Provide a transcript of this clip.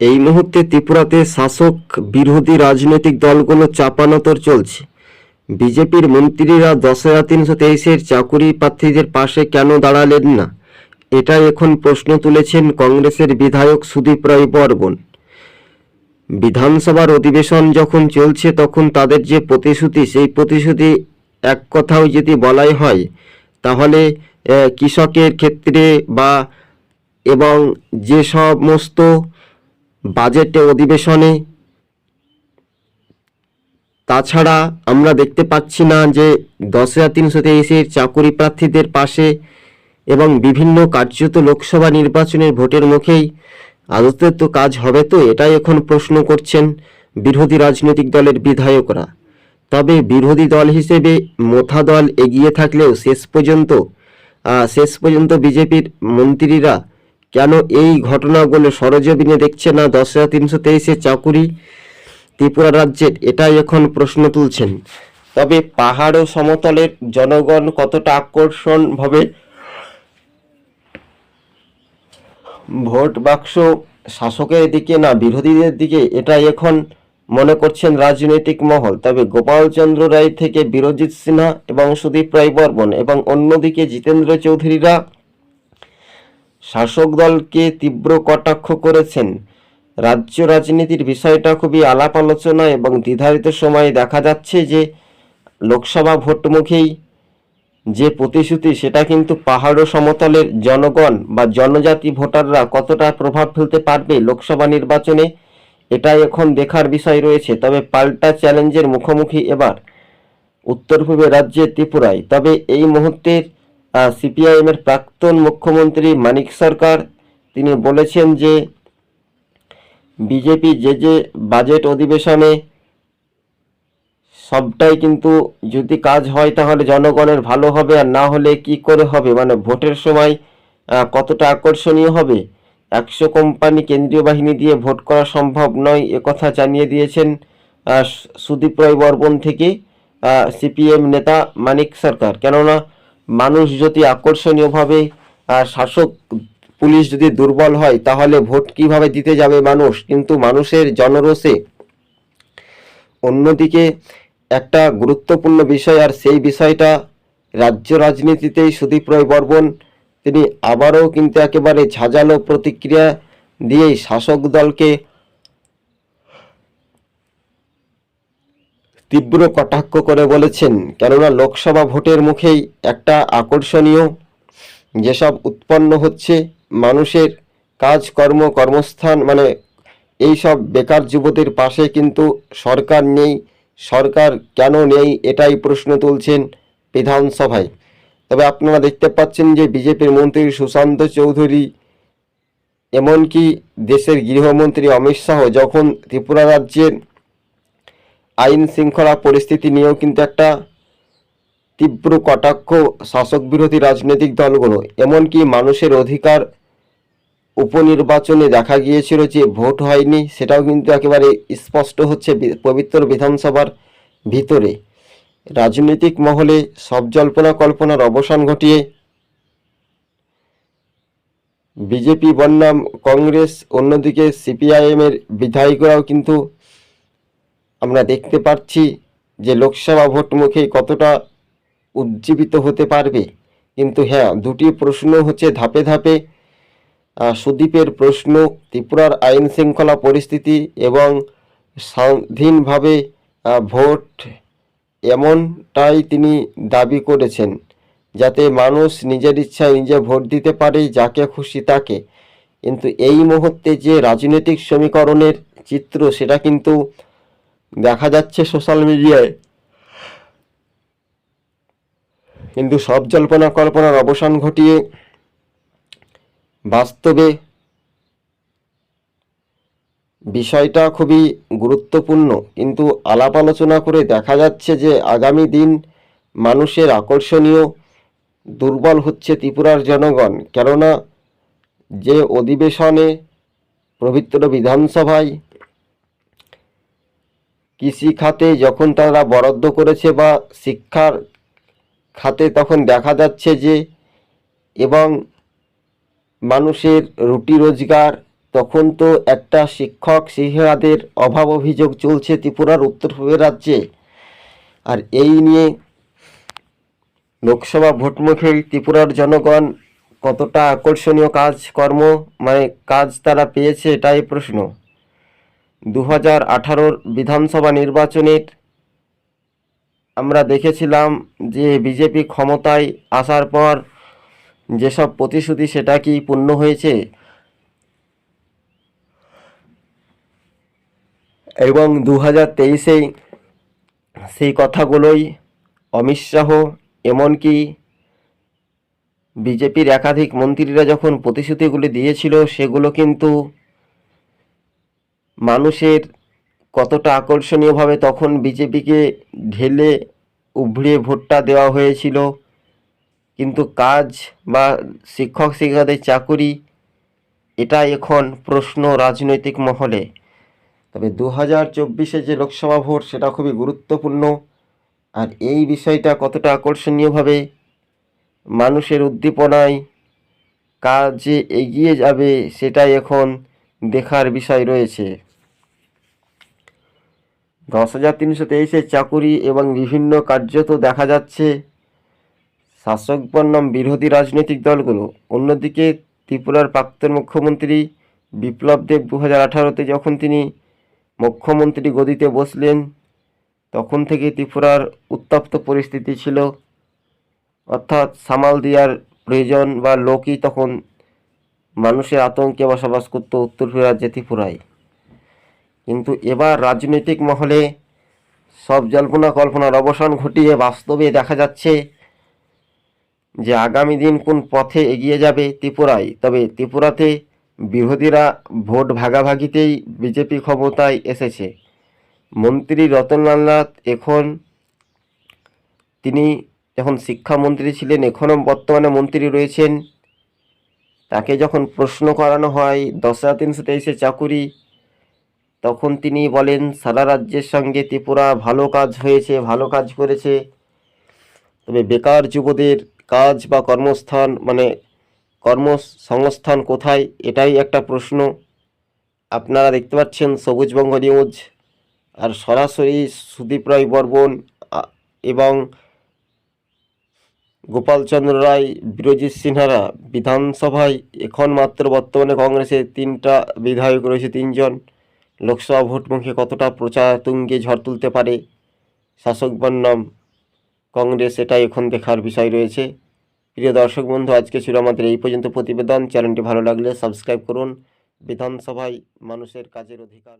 এই মুহূর্তে ত্রিপুরাতে শাসক বিরোধী রাজনৈতিক দলগুলো চাপানোতর চলছে। বিজেপির মন্ত্রীরা দশ হাজার তিনশো তেইশের চাকুরি প্রার্থীদের পাশে কেন দাঁড়ালেন না? এটা এখন প্রশ্ন তুলেছেন কংগ্রেসের বিধায়ক সুদীপ রায় বর্মন। বিধানসভার অধিবেশন যখন চলছে, তখন তাদের যে প্রতিশ্রুতি, সেই প্রতিশ্রুতি এক কথাও যদি বলাই হয়, তাহলে কৃষকের ক্ষেত্রে বা এবং যে সমস্ত বাজেটে অধিবেশনে। তাছাড়া আমরা দেখতে পাচ্ছি না যে দশ হাজার তিনশো তেইশের চাকুরি প্রার্থীদের পাশে এবং বিভিন্ন কার্যত লোকসভা নির্বাচনের ভোটের মুখেই আদতে তো কাজ হবে তো, এটাই এখন প্রশ্ন করছেন বিরোধী রাজনৈতিক দলের বিধায়করা। তবে বিরোধী দল হিসেবে মোথা দল এগিয়ে থাকলেও শেষ পর্যন্ত শেষ পর্যন্ত বিজেপির মন্ত্রীরা কেন এই ঘটনাগুলো সরজমিনে দেখছে না? দশ হাজার তিনশো তেইশে চাকুরি, ত্রিপুরা রাজ্যের, এটাই এখন প্রশ্ন তুলছেন। তবে পাহাড় ও সমতলের জনগণ কতটা আকর্ষণভাবে ভোট বাক্স শাসকের দিকে না বিরোধীদের দিকে এটা এখন মনে করছেন রাজনৈতিক মহল। তবে গোপালচন্দ্র রায় থেকে বিরজিৎ সিনহা এবং সুদীপ রায় বর্মন এবং অন্যদিকে জিতেন্দ্র চৌধুরীরা শাসক দলকে তীব্র কটাক্ষ করেছেন। রাজ্য রাজনীতির বিষয়টা খুবই আলাপ আলোচনা এবং নির্ধারিত সময়ে দেখা যাচ্ছে যে, লোকসভা ভোটমুখেই যে প্রতিশ্রুতি, সেটা কিন্তু পাহাড় সমতলের জনগণ বা জনজাতি ভোটাররা কতটা প্রভাব ফেলতে পারবে লোকসভা নির্বাচনে, এটাই এখন দেখার বিষয় রয়েছে। তবে পাল্টা চ্যালেঞ্জের মুখোমুখি এবার উত্তর পূর্বের রাজ্যে ত্রিপুরায়। তবে এই মুহূর্তের সিপিআইএম এর প্রাক্তন মুখ্যমন্ত্রী মানিক সরকার, তিনি বলেছেন যে বিজেপি যে যে বাজেট অধিবেশনে সবটাই কিন্তু যদি কাজ হয় তাহলে জনগণের ভালো হবে আর না হলে কি করে হবে? মানে ভোটের সময় কতটা আকর্ষণীয় হবে? একশো কোম্পানি কেন্দ্রীয় বাহিনী দিয়ে ভোট করা সম্ভব নয় একথা জানিয়ে দিয়েছেন সুদীপ রায় বর্মন থেকে সিপিএম নেতা মানিক সরকার। কেননা মানুষ যদি আকর্ষণীয়ভাবে শাসক, পুলিশ যদি দুর্বল হয়, তাহলে ভোট কীভাবে দিতে যাবে মানুষ? কিন্তু মানুষের জনরোষে অন্যদিকে একটা গুরুত্বপূর্ণ বিষয়, আর সেই বিষয়টা রাজ্য রাজনীতিতেই সুদীপ রায় বর্মন, তিনি আবারও কিন্তু একেবারে ঝাঁঝালো প্রতিক্রিয়া দিয়েই শাসক দলকে তীব্র কটাক্ষ করে বলেছেন, কেননা লোকসভা ভোটের মুখেই একটা আকর্ষণীয় যেসব উৎপন্ন হচ্ছে, মানুষের কাজকর্ম কর্মস্থান মানে এই সব বেকার যুবদের পাশে কিন্তু সরকার নেই। সরকার কেন নেই এটাই প্রশ্ন তুলছেন বিধানসভায়। তবে আপনারা দেখতে পাচ্ছেন যে বিজেপির মন্ত্রী সুশান্ত চৌধুরী, এমনকি দেশের গৃহমন্ত্রী অমিত শাহ যখন ত্রিপুরা রাজ্যের আইন শৃঙ্খলা পরিস্থিতি নিয়েও কিন্তু একটা তীব্র কটাক্ষ শাসক বিরোধী রাজনৈতিক দলগুলো। এমনকি মানুষের অধিকার উপনির্বাচনে দেখা গিয়েছিল যে ভোট হয়নি, সেটাও কিন্তু একেবারে স্পষ্ট হচ্ছে পবিত্র বিধানসভার ভিতরে। রাজনৈতিক মহলে সব জল্পনা কল্পনার অবসান ঘটিয়ে বিজেপি বনাম কংগ্রেস, অন্যদিকে সিপিআইএম এর বিধায়করাও কিন্তু আমরা দেখতে পাচ্ছি যে লোকসভা ভোট মুখে কতটা উজ্জীবিত হতে পারবে। কিন্তু হ্যাঁ দুটি প্রশ্ন হচ্ছে ধাপে ধাপে সুদীপের প্রশ্ন, ত্রিপুরার আইন শৃঙ্খলা পরিস্থিতি এবং স্বাধীনভাবে ভোট এমনটাই তিনি দাবি করেছেন, যাতে মানুষ নিজের ইচ্ছায় নিজে ভোট দিতে পারে, যাকে খুশি তাকে। কিন্তু এই মুহূর্তে যে রাজনৈতিক সমীকরণের চিত্র, সেটা কিন্তু দেখা যাচ্ছে সোশ্যাল মিডিয়ায় কিন্তু সব জল্পনা কল্পনার অবসান ঘটিয়ে বাস্তবে বিষয়টা খুবই গুরুত্বপূর্ণ। কিন্তু আলাপ আলোচনা করে দেখা যাচ্ছে যে আগামী দিন মানুষের আকর্ষণীয় দুর্বল হচ্ছে ত্রিপুরার জনগণ। কেননা যে অধিবেশনে পবিত্র বিধানসভায় কৃষি খাতে যখন তারা বরাদ্দ করেছে বা শিক্ষার খাতে তখন দেখা যাচ্ছে যে এবং মানুষের রুটি রোজগার, তখন তো একটা শিক্ষক শিক্ষিকাদের অভাব অভিযোগ চলছে ত্রিপুরার উত্তর পূর্বের রাজ্যে। আর এই নিয়ে লোকসভা ভোটমুখে ত্রিপুরার জনগণ কতটা আকর্ষণীয় কাজকর্ম মানে কাজ তারা পেয়েছে এটাই প্রশ্ন। দু হাজার আঠারোর বিধানসভা নির্বাচনের আমরা দেখেছিলাম যে বিজেপি ক্ষমতায় আসার পর যেসব প্রতিশ্রুতি সেটা কি পূর্ণ হয়েছে। এবং দু হাজার তেইশেই সেই কথাগুলোই অমিত শাহ, এমনকি বিজেপির একাধিক মন্ত্রীরা যখন প্রতিশ্রুতিগুলি দিয়েছিল সেগুলো কিন্তু মানুষের কতটা আকর্ষণীয়ভাবে তখন বিজেপিকে ঢেলে উভড়িয়ে ভোটটা দেওয়া হয়েছিল। কিন্তু কাজ বা শিক্ষক শিক্ষিকাদের চাকুরি এটা এখন প্রশ্ন রাজনৈতিক মহলে। তবে দু হাজার চব্বিশে যে লোকসভা ভোট, সেটা খুবই গুরুত্বপূর্ণ। আর এই বিষয়টা কতটা আকর্ষণীয়ভাবে মানুষের উদ্দীপনায় কাজে এগিয়ে যাবে, সেটাই এখন দেখার বিষয় রয়েছে। দশ হাজার তিনশো তেইশের চাকুরি এবং বিভিন্ন কার্যত দেখা যাচ্ছে। শাসক বনাম বিরোধী রাজনৈতিক দলগুলো। অন্যদিকে ত্রিপুরার প্রাক্তন মুখ্যমন্ত্রী বিপ্লব দেব দু হাজার আঠারোতে যখন তিনি মুখ্যমন্ত্রী গদিতে বসলেন, তখন থেকে ত্রিপুরার উত্তপ্ত পরিস্থিতি ছিল। অর্থাৎ সামাল দেওয়ার প্রয়োজন বা লোকই তখন মানুষের আতঙ্কে বসবাস করত উত্তর রাজ্যে ত্রিপুরায়। কিন্তু এবার রাজনৈতিক মহলে সব জল্পনা কল্পনার অবসান ঘটিয়ে বাস্তবে দেখা যাচ্ছে যে আগামী দিন কোন পথে এগিয়ে যাবে ত্রিপুরায়। তবে ত্রিপুরাতে বিরোধীরা ভোট ভাগাভাগিতেই বিজেপি ক্ষমতায় এসেছে। মন্ত্রী রতনলাল নাথ এখন তিনি যখন শিক্ষামন্ত্রী ছিলেন এখনও বর্তমানে মন্ত্রী রয়েছেন। তাকে যখন প্রশ্ন করানো হয় দশ হাজার তিনশো তেইশে চাকুরি তখন তিনি বলেন, সারা রাজ্যের সঙ্গে ত্রিপুরা ভালো কাজ হয়েছে, ভালো কাজ করেছে। তবে বেকার যুবদের কাজ বা কর্মস্থান মানে কর্মসংস্থান কোথায়, এটাই একটা প্রশ্ন। আপনারা দেখতে পাচ্ছেন সবুজবঙ্গ নিউজ, আর সরাসরি সুদীপ রায় বর্মন এবং গোপালচন্দ্র রায়, বিরজিৎ সিনহারা বিধানসভায়, এখন মাত্র বর্তমানে কংগ্রেসের তিনটা বিধায়ক রয়েছে, তিনজন। লোকসভা ভোটমুখে কতটা প্রচার তুঙ্গে ঝড় তুলতে পারে? শাসক বনাম কংগ্রেস, এটাই এখন দেখার বিষয় রয়েছে। প্রিয় দর্শক বন্ধু আজকে ছিল আমাদের এই পর্যন্ত প্রতিবেদন। চ্যানেলটি ভালো লাগলে সাবস্ক্রাইব করুন। বিধানসভায় মানুষের কাজের অধিকার